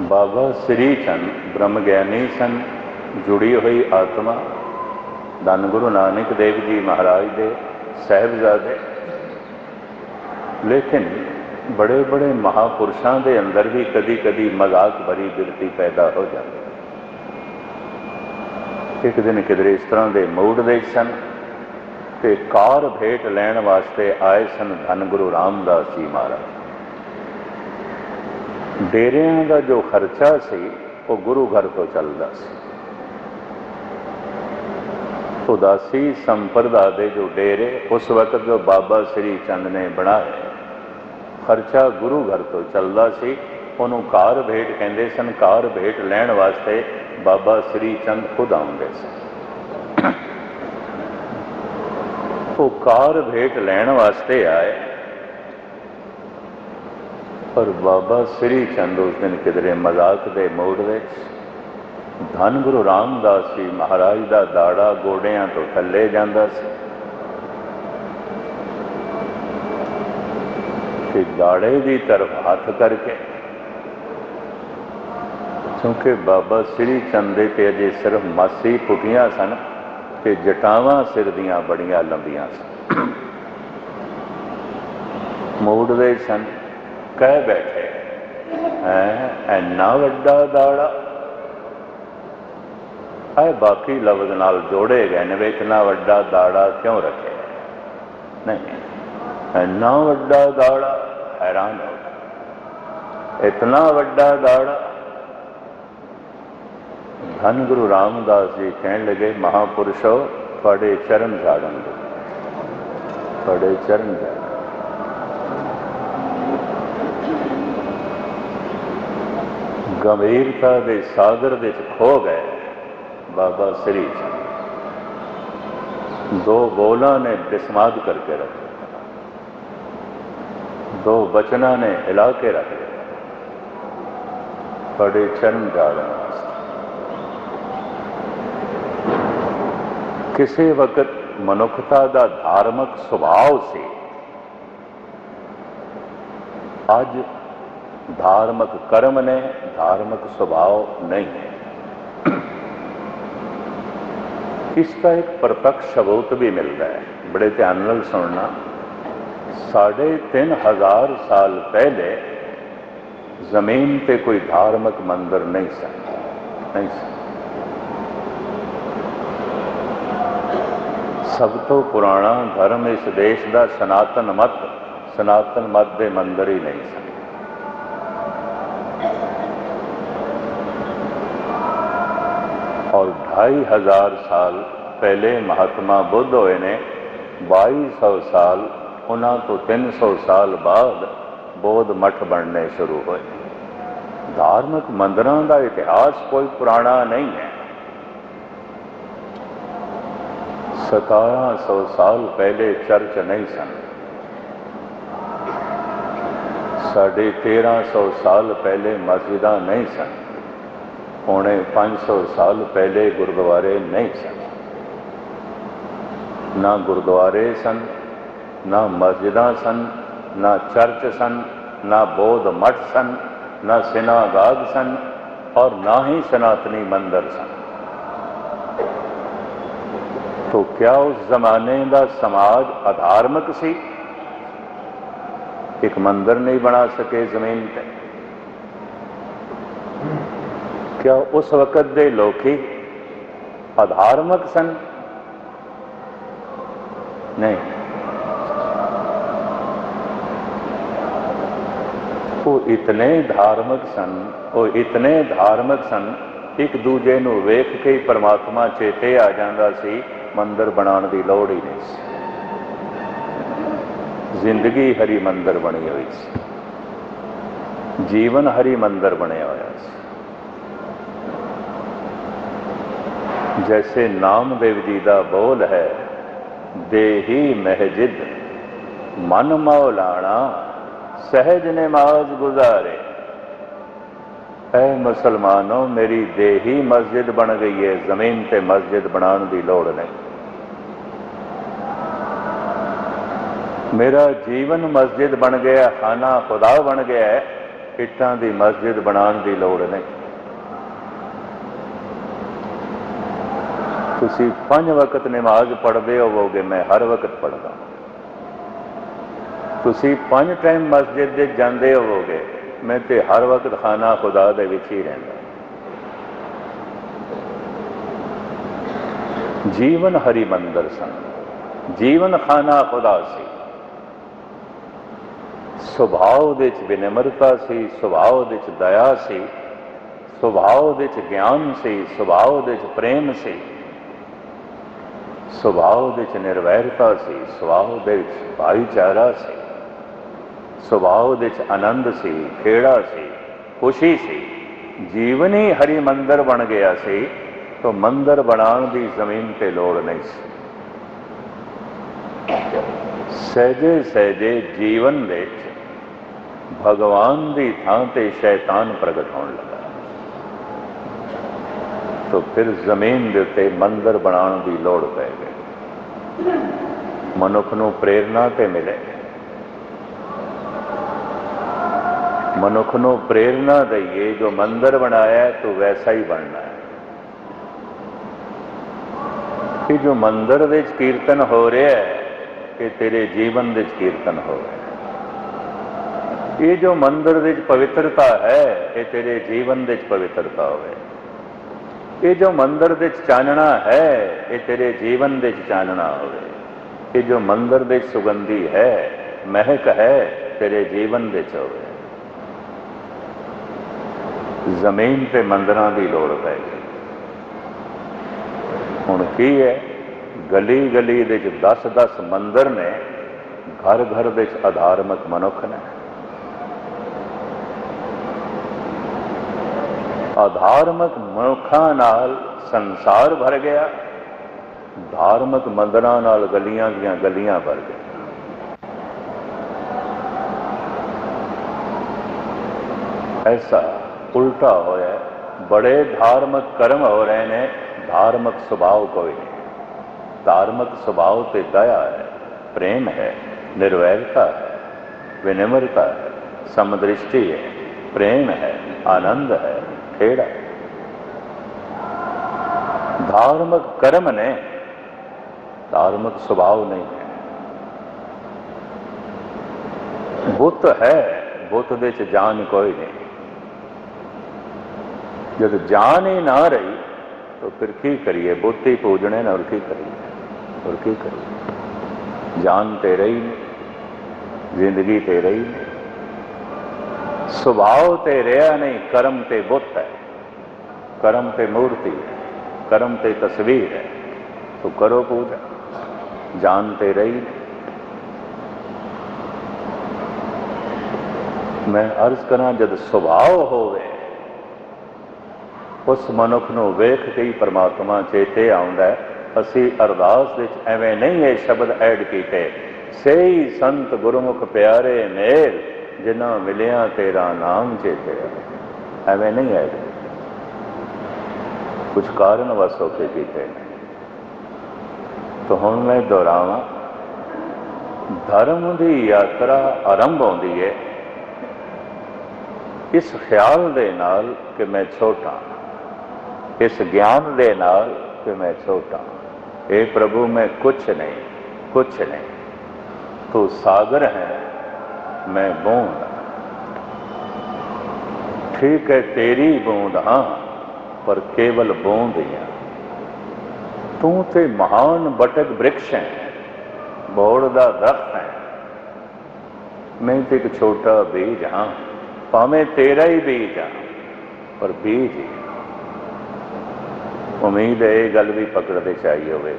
ਬਾਬਾ ਸ੍ਰੀ ਚੰਦ ਬ੍ਰਹਮ ਗਿਆਨੀ ਸਨ, ਜੁੜੀ ਹੋਈ ਆਤਮਾ। ਧੰਨ ਗੁਰੂ ਨਾਨਕ ਦੇਵ ਜੀ ਮਹਾਰਾਜ ਦੇ ਸਹਿਬਜ਼ਾਦੇ। ਲੇਕਿਨ ਬੜੇ ਬੜੇ ਮਹਾਪੁਰਸ਼ਾਂ ਦੇ ਅੰਦਰ ਵੀ ਕਦੀ ਕਦੀ ਮਜ਼ਾਕ ਭਰੀ ਬਿਰਤੀ ਪੈਦਾ ਹੋ ਜਾਂਦੀ। ਇੱਕ ਦਿਨ ਕਿਧਰੇ ਇਸ ਤਰ੍ਹਾਂ ਦੇ ਮੂਡ ਦੇ ਸਨ ਤੇ ਕਾਰ ਭੇਟ ਲੈਣ ਵਾਸਤੇ ਆਏ ਸਨ ਧੰਨ ਗੁਰੂ ਰਾਮਦਾਸ ਜੀ ਮਹਾਰਾਜ। ਡੇਰਿਆਂ ਦਾ ਜੋ ਖਰਚਾ ਸੀ, ਉਹ ਗੁਰੂ ਘਰ ਤੋਂ ਚੱਲਦਾ ਸੀ। ਉਦਾਸੀ ਸੰਪਰਦਾ ਦੇ ਜੋ ਡੇਰੇ, ਉਸ ਵਕਤ ਜੋ ਬਾਬਾ ਸ੍ਰੀ ਚੰਦ ਨੇ ਬਣਾਏ, ਖਰਚਾ ਗੁਰੂ ਘਰ ਤੋਂ ਚੱਲਦਾ ਸੀ। ਉਹਨੂੰ ਕਾਰ ਭੇਟ ਕਹਿੰਦੇ ਸਨ, ਕਾਰ ਭੇਟ ਲੈਣ ਵਾਸਤੇ ਬਾਬਾ ਸ੍ਰੀ ਚੰਦ ਖੁਦ ਆਉਂਦੇ ਸਨ। ਉਹ ਕਾਰ ਭੇਟ ਲੈਣ ਵਾਸਤੇ ਆਏ। ਪਰ ਬਾਬਾ ਸ੍ਰੀ ਚੰਦ ਉਸ ਦਿਨ ਕਿਧਰੇ ਮਜ਼ਾਕ ਦੇ ਮੋੜ ਵਿੱਚ ਧੰਨ ਗੁਰੂ ਰਾਮਦਾਸ ਜੀ ਮਹਾਰਾਜ ਦਾ ਦਾੜਾ ਗੋਡਿਆਂ ਤੋਂ ਥੱਲੇ ਜਾਂਦਾ ਸੀ। ਕਿ ਦਾੜੇ ਦੀ ਤਰਫ ਹੱਥ ਕਰਕੇ, ਕਿਉਂਕਿ ਬਾਬਾ ਸ੍ਰੀ ਚੰਦ ਦੇ ਤੇ ਅਜੇ ਸਿਰਫ ਮਾਸੀ ਪੁੱਟੀਆਂ ਸਨ ਤੇ ਜਟਾਵਾਂ ਸਿਰ ਦੀਆਂ ਬੜੀਆਂ ਲੰਬੀਆਂ ਸਨ। ਮੂਡ ਦੇ ਸਨ। ਕਹਿ ਬੈਠੇ। ਹੈ ਐਨਾ ਵੱਡਾ ਦਾੜਾ। ਇਹ ਬਾਕੀ ਲਫ਼ਜ਼ ਨਾਲ ਜੋੜੇ ਗਏ ਨੇ ਵੀ ਇਤਨਾ ਵੱਡਾ ਦਾੜਾ ਕਿਉਂ ਰੱਖਿਆ? ਨਹੀਂ ਐਨਾ ਵੱਡਾ ਦਾੜਾ ਹੈਰਾਨ ਹੋ ਇਤਨਾ ਵੱਡਾ ਦਾੜਾ। ਧੰਨ ਗੁਰੂ ਰਾਮਦਾਸ ਜੀ ਕਹਿਣ ਲੱਗੇ, ਮਹਾਪੁਰਸ਼ੋ, ਤੁਹਾਡੇ ਚਰਨ ਝਾੜਨ ਦੇ ਤੁਹਾਡੇ ਚਰਨ ਝਾੜਨ ਗੰਭੀਰਤਾ ਦੇ ਸਾਗਰ ਦੇ ਵਿੱਚ ਖੋ ਗਏ ਬਾਬਾ ਸ੍ਰੀ ਚੰਦ। ਦੋ ਬੋਲਾਂ ਨੇ ਬਿਸਮਾਦ ਕਰਕੇ ਰੱਖ ਦੋ ਬਚਨਾਂ ਨੇ ਹਿਲਾ ਕੇ ਰੱਖ ਦਿੱਤਾ। ਤੁਹਾਡੇ ਚਰਨ ਜਾੜਨ ਵਾਸਤੇ ਕਿਸੇ ਵਕਤ ਮਨੁੱਖਤਾ ਦਾ ਧਾਰਮਿਕ ਸੁਭਾਅ ਸੀ। ਅੱਜ ਧਾਰਮਿਕ ਕਰਮ ਨੇ, ਧਾਰਮਿਕ ਸੁਭਾਅ ਨਹੀਂ ਹੈ। ਇਸ ਦਾ ਇੱਕ ਪ੍ਰਤੱਖ ਸਬੂਤ ਵੀ ਮਿਲਦਾ ਹੈ। ਬੜੇ ਧਿਆਨ ਨਾਲ ਸੁਣਨਾ। ਸਾਢੇ ਤਿੰਨ ਹਜ਼ਾਰ ਸਾਲ ਪਹਿਲੇ ਜ਼ਮੀਨ ਤੇ ਕੋਈ ਧਾਰਮਿਕ ਮੰਦਰ ਨਹੀਂ ਸੀ। ਨਹੀਂ ਸੀ। ਸਭ ਤੋਂ ਪੁਰਾਣਾ ਧਰਮ ਇਸ ਦੇਸ਼ ਦਾ ਸਨਾਤਨ ਮਤ ਸਨਾਤਨ ਮਤ ਦੇ ਮੰਦਰ ਹੀ ਨਹੀਂ ਸਨ और ढाई हजार साल पहले महात्मा बुद्ध होए ने 2200 ਸਾਲ ਉਹਨਾਂ ਤੋਂ 300 ਸਾਲ ਬਾਅਦ ਬੋਧ ਮਠ ਬਣਨੇ ਸ਼ੁਰੂ ਹੋਏ ਧਾਰਮਿਕ ਮੰਦਰਾਂ ਦਾ ਇਤਿਹਾਸ ਕੋਈ ਪੁਰਾਣਾ ਨਹੀਂ ਹੈ 1700 ਸਾਲ ਪਹਿਲੇ ਚਰਚ ਨਹੀਂ ਸਨ ਸਾਢੇ 1300 ਸਾਲ ਪਹਿਲੇ ਮਸਜਿਦਾਂ ਨਹੀਂ ਸਨ पौने 500 साल पहले गुरुद्वारे नहीं सन ना गुरुद्वारे सन ना मस्जिदां सन ना चर्च सन ना बौद्ध मठ सन ना सिनागाग सन और ना ही सनातनी मंदिर सन तो क्या उस जमाने का समाज अधार्मिक सी एक मंदिर नहीं बना सके जमीन पर ਕਿਹਾ ਉਸ ਵਕਤ ਦੇ ਲੋਕੀ ਅਧਾਰਮਕ ਸਨ। ਨਹੀਂ। ਉਹ ਇਤਨੇ ਧਾਰਮਿਕ ਸਨ, ਉਹ ਇਤਨੇ ਧਾਰਮਿਕ ਸਨ, ਇੱਕ ਦੂਜੇ ਨੂੰ ਵੇਖ ਕੇ ਹੀ ਪਰਮਾਤਮਾ ਚੇਤੇ ਆ ਜਾਂਦਾ ਸੀ, ਮੰਦਰ ਬਣਾਉਣ ਦੀ ਲੋੜ ਹੀ ਨਹੀਂ ਸੀ। ਜ਼ਿੰਦਗੀ ਹਰੀ ਮੰਦਰ ਬਣੀ ਹੋਈ ਸੀ। ਜੀਵਨ ਹਰੀ ਮੰਦਰ ਬਣਿਆ ਹੋਇਆ ਸੀ। ਜੈਸੇ ਨਾਮਦੇਵ ਜੀ ਦਾ ਬੋਲ ਹੈ ਦੇਹੀ ਮਹਿਜਿਦ ਮਨ ਮੌਲਾਣਾ ਸਹਿਜ ਨਮਾਜ਼ ਗੁਜ਼ਾਰੇ ਐ ਮੁਸਲਮਾਨੋ ਮੇਰੀ ਦੇਹੀ ਮਸਜਿਦ ਬਣ ਗਈ ਹੈ ਜ਼ਮੀਨ ਤੇ ਮਸਜਿਦ ਬਣਾਉਣ ਦੀ ਲੋੜ ਨਹੀਂ ਮੇਰਾ ਜੀਵਨ ਮਸਜਿਦ ਬਣ ਗਿਆ ਖਾਨਾ ਖੁਦਾ ਬਣ ਗਿਆ ਹੈ ਇੱਟਾਂ ਦੀ ਮਸਜਿਦ ਬਣਾਉਣ ਦੀ ਲੋੜ ਨਹੀਂ ਤੁਸੀਂ ਪੰਜ ਵਕਤ ਨਮਾਜ਼ ਪੜ੍ਹਦੇ ਹੋਵੋਗੇ, ਮੈਂ ਹਰ ਵਕਤ ਪੜ੍ਹਦਾ ਤੁਸੀਂ ਪੰਜ ਟਾਈਮ ਮਸਜਿਦ ਦੇ ਜਾਂਦੇ ਹੋਵੋਗੇ, ਮੈਂ ਤੇ ਹਰ ਵਕਤ ਖਾਨਾ ਖੁਦਾ ਦੇ ਵਿੱਚ ਹੀ ਰਹਿੰਦਾ ਜੀਵਨ ਹਰੀ ਮੰਦਰ ਸਨ ਜੀਵਨ ਖਾਨਾ ਖੁਦਾ ਸੀ। ਸੁਭਾਅ ਦੇ ਵਿੱਚ ਬਿਨਮਰਤਾ ਸੀ, ਸੁਭਾਅ ਦੇ ਵਿੱਚ ਦਇਆ ਸੀ। ਸੁਭਾਅ ਦੇ ਵਿੱਚ ਗਿਆਨ ਸੀ, ਸੁਭਾਅ ਦੇ ਵਿੱਚ ਪ੍ਰੇਮ ਸੀ। ਸੁਭਾਅ ਦੇ ਵਿੱਚ ਨਿਰਵੈਰਤਾ ਸੀ, ਸੁਭਾਅ ਦੇ ਵਿੱਚ ਭਾਈਚਾਰਾ ਸੀ। ਸੁਭਾਅ ਦੇ ਵਿੱਚ ਆਨੰਦ ਸੀ, ਖੇੜਾ ਸੀ, ਖੁਸ਼ੀ ਸੀ। ਜੀਵਨ ਹੀ ਹਰੀ ਮੰਦਰ ਬਣ ਗਿਆ ਸੀ, ਤਾਂ ਮੰਦਰ ਬਣਾਉਣ ਦੀ ਜ਼ਮੀਨ ਤੇ ਲੋੜ ਨਹੀਂ ਸੀ। ਸਹਜੇ ਸਹਜੇ ਜੀਵਨ ਵਿੱਚ ਭਗਵਾਨ ਦੀ ਥਾਂ ਤੇ ਸ਼ੈਤਾਨ ਪ੍ਰਗਟ ਹੋਣ ਲੱਗਾ। ਤਾਂ ਫਿਰ ਜ਼ਮੀਨ ਦੇ ਉੱਤੇ ਮੰਦਰ ਬਣਾਉਣ ਦੀ ਲੋੜ ਪੈ ਗਈ। ਮਨੁੱਖ ਨੂੰ ਪ੍ਰੇਰਣਾ ਤੇ ਮਿਲੇ। ਮਨੁੱਖ ਨੂੰ ਪ੍ਰੇਰਣਾ ਦਈਏ, ਜੋ ਮੰਦਰ ਬਣਾਇਆ ਹੈ, ਤੂੰ ਵੈਸਾ ਹੀ ਬਣਨਾ ਹੈ। ਕਿ ਜੋ ਮੰਦਰ ਵਿੱਚ ਕੀਰਤਨ ਹੋ ਰਿਹਾ ਹੈ ਕਿ ਤੇਰੇ ਜੀਵਨ ਵਿੱਚ ਕੀਰਤਨ ਹੋ ਰਿਹਾ ਇਹ ਜੋ ਮੰਦਰ ਵਿੱਚ ਪਵਿੱਤਰਤਾ ਹੈ, ਇਹ ਤੇਰੇ ਜੀਵਨ ਵਿੱਚ ਪਵਿੱਤਰਤਾ ਹੋਵੇ। ਇਹ ਜੋ ਮੰਦਰ ਵਿੱਚ ਚਾਨਣਾ ਹੈ, ਇਹ ਤੇਰੇ ਜੀਵਨ ਵਿੱਚ ਚਾਨਣਾ ਹੋਵੇ। ਇਹ ਜੋ ਮੰਦਰ ਵਿੱਚ ਸੁਗੰਧੀ ਹੈ, ਮਹਿਕ ਹੈ, ਤੇਰੇ ਜੀਵਨ ਵਿੱਚ ਹੋਵੇ। ਜ਼ਮੀਨ ਤੇ ਮੰਦਰਾਂ ਦੀ ਲੋੜ ਪੈ ਗਈ। ਹੁਣ ਕੀ ਹੈ? ਗਲੀ ਗਲੀ ਦੇ ਵਿੱਚ 10-10 ਮੰਦਰ ਨੇ ਘਰ ਘਰ ਵਿੱਚ ਆਧਾਰਮਿਕ ਮਨੁੱਖ ਨੇ। ਆਧਾਰਮਿਕ ਮਨੁੱਖਾਂ ਨਾਲ ਸੰਸਾਰ ਭਰ ਗਿਆ ਧਾਰਮਿਕ ਮੰਦਰਾਂ ਨਾਲ ਗਲੀਆਂ ਦੀਆਂ ਗਲੀਆਂ ਭਰ ਗਈਆਂ ਐਸਾ ਉਲਟਾ ਹੋਇਆ ਹੈ। ਬੜੇ ਧਾਰਮਿਕ ਕਰਮ ਹੋ ਰਹੇ ਨੇ ਧਾਰਮਿਕ ਸੁਭਾਅ ਕੋਈ ਨਹੀਂ ਧਾਰਮਿਕ ਸੁਭਾਅ ਤੇ ਦਇਆ ਹੈ ਪ੍ਰੇਮ ਹੈ ਨਿਰਵੈਰਤਾ ਹੈ ਵਿਨਮਰਤਾ ਹੈ ਸਮਦ੍ਰਿਸ਼ਟੀ ਹੈ ਪ੍ਰੇਮ ਹੈ ਆਨੰਦ ਹੈ ਖੇੜਾ। ਹੈ। ਧਾਰਮਿਕ ਕਰਮ ਨੇ, ਧਾਰਮਿਕ ਸੁਭਾਅ ਨਹੀਂ। ਹੈ ਬੁੱਤ ਹੈ, ਬੁੱਤ ਦੇ ਚ ਜਾਨ ਕੋਈ ਨਹੀਂ। ਜਦ ਜਾਨ ਹੀ ਨਾ ਰਹੀ, ਤਾਂ ਫਿਰ ਕੀ ਕਰੀਏ? ਬੁੱਤ ਹੀ ਪੂਜਣੇ ਨਾ ਔਰ ਕੀ ਕਰੀਏ? ਔਰ ਕੀ ਕਰੀਏ? ਜਾਨ ਤੇ ਰਹੀ ਨਹੀਂ, ਜ਼ਿੰਦਗੀ ਤੇ ਰਹੀ ਨਹੀਂ। ਸੁਭਾਅ ਤੇ ਰਿਹਾ ਨਹੀਂ, ਕਰਮ ਤੇ ਬੁੱਤ ਹੈ। ਕਰਮ ਤੇ ਮੂਰਤੀ ਕਰਮ ਤੇ ਤਸਵੀਰ ਹੈ। ਤੋ ਕਰੋ ਪੂਜਾ ਜਾਣਤੇ ਰਹੀ ਮੈਂ ਅਰਜ਼ ਕਰਾਂ, ਜਦ ਸੁਭਾਅ ਹੋਵੇ, ਉਸ ਮਨੁੱਖ ਨੂੰ ਵੇਖ ਕੇ ਹੀ ਪਰਮਾਤਮਾ ਚੇਤੇ ਆਉਂਦਾ ਅਸੀਂ ਅਰਦਾਸ ਵਿੱਚ ਐਵੇਂ ਨਹੀਂ ਇਹ ਸ਼ਬਦ ਐਡ ਕੀਤੇ ਸਹੀ ਸੰਤ ਗੁਰਮੁਖ ਪਿਆਰੇ ਨੇ ਜਿਨ੍ਹਾਂ ਮਿਲਿਆ ਤੇਰਾ ਨਾਮ ਚੇਤੇ ਐਵੇਂ ਨਹੀਂ ਐਡ ਕੁਝ ਕਾਰਨ ਵਸੋਂ ਕੇ ਕੀਤੇ। ਨੇ ਤਾਂ ਹੁਣ ਮੈਂ ਦੁਹਰਾਵਾਂ, ਧਰਮ ਦੀ ਯਾਤਰਾ ਆਰੰਭ ਹੁੰਦੀ ਹੈ ਇਸ ਖਿਆਲ ਦੇ ਨਾਲ ਕਿ ਮੈਂ ਛੋਟਾ। ਇਸ ਗਿਆਨ ਦੇ ਨਾਲ ਕਿ ਮੈਂ ਛੋਟਾ। ਇਹ ਪ੍ਰਭੂ, ਮੈਂ ਕੁਛ ਨਹੀਂ ਕੁਛ ਨਹੀਂ। ਤੂੰ ਸਾਗਰ ਹੈ ਮੈਂ ਬੂੰਦ ਠੀਕ ਹੈ, ਤੇਰੀ ਬੂੰਦ ਹਾਂ, ਪਰ ਕੇਵਲ ਬੂੰਦ ਹੀ ਹਾਂ। ਤੂੰ ਤੇ ਮਹਾਨ ਬਟਕ ਬ੍ਰਿਕਸ਼ ਹੈ, ਬੋੜ ਦਾ ਦਰਖਤ ਹੈ। ਮੈਂ ਤੇ ਇੱਕ ਛੋਟਾ ਬੀਜ ਹਾਂ, ਭਾਵੇਂ ਤੇਰਾ ਹੀ ਬੀਜ ਆ ਪਰ ਬੀਜ ਉਮੀਦ ਹੈ ਇਹ ਗੱਲ ਵੀ ਪਕੜਦੇ ਚਾਹੀਏ ਹੋਵੇ